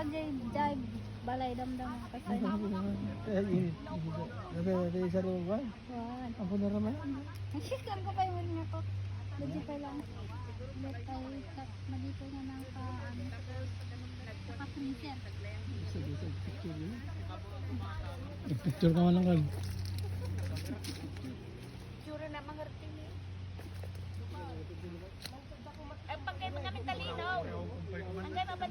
ka dyan, balay damdam ang. Eh, init. Sabi, sabi, sa ruwan. Wan. Ako na naman. Nasikan ko pa yung ko. Medyo pa lang. Let ay malito na ng ka, ano. Sige, sige, picture. Picture ka lang kan. Tsura na mga ritini. Ay, pag kayo namin talinaw. Hanggang naman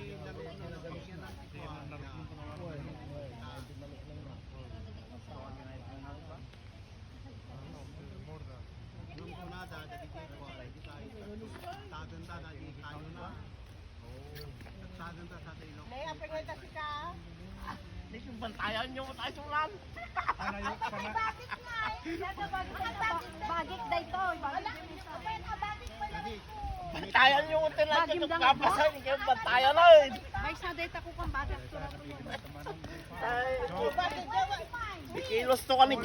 May apengay kasi ka. Bantayan nyo mo tayo sulan. Bakit nga eh? Bagit na ito. Bagit pa lang ito. Bantayan nyo mo tayo Bagim lang. lang Kapasa, hindi kayo bantayan na eh. May sa data ko kang bagay. Ay, kilos to ka ni.